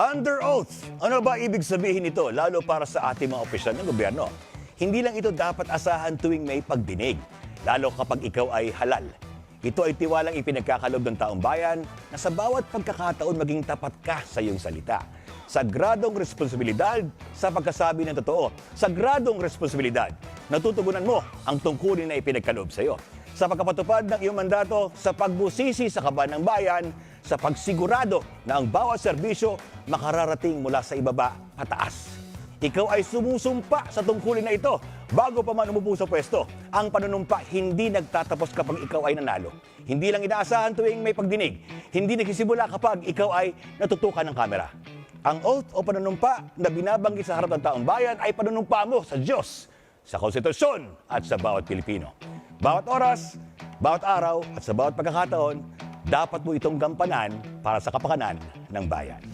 Under oath. Ano ba ibig sabihin nito lalo para sa ating mga opisyal ng gobyerno? Hindi lang ito dapat asahan tuwing may pagdinig, lalo kapag ikaw ay halal. Ito ay tiwalang ipinagkakalob ng taong bayan na sa bawat pagkakataon maging tapat ka sa iyong salita. Sagradong responsibilidad sa pagkasabi ng totoo. Sagradong responsibilidad na tutugunan mo ang tungkulin na ipinagkalob sa iyo. Sa pagkapatupad ng iyong mandato sa pagbusisi sa kaban ng bayan, sa pagsigurado na ang bawat serbisyo makararating mula sa ibaba pataas. Ikaw ay sumusumpa sa tungkulin na ito bago pa man umupo sa pwesto. Ang panunumpa hindi nagtatapos kapag ikaw ay nanalo. Hindi lang inaasahan tuwing may pagdinig. Hindi nagsisimula kapag ikaw ay natutukan ng kamera. Ang oath o panunumpa na binabanggit sa harap ng taong bayan ay panunumpa mo sa Diyos, sa konstitusyon at sa bawat Pilipino. Bawat oras, bawat araw at sa bawat pagkakataon, dapat mo itong gampanan para sa kapakanan ng bayan.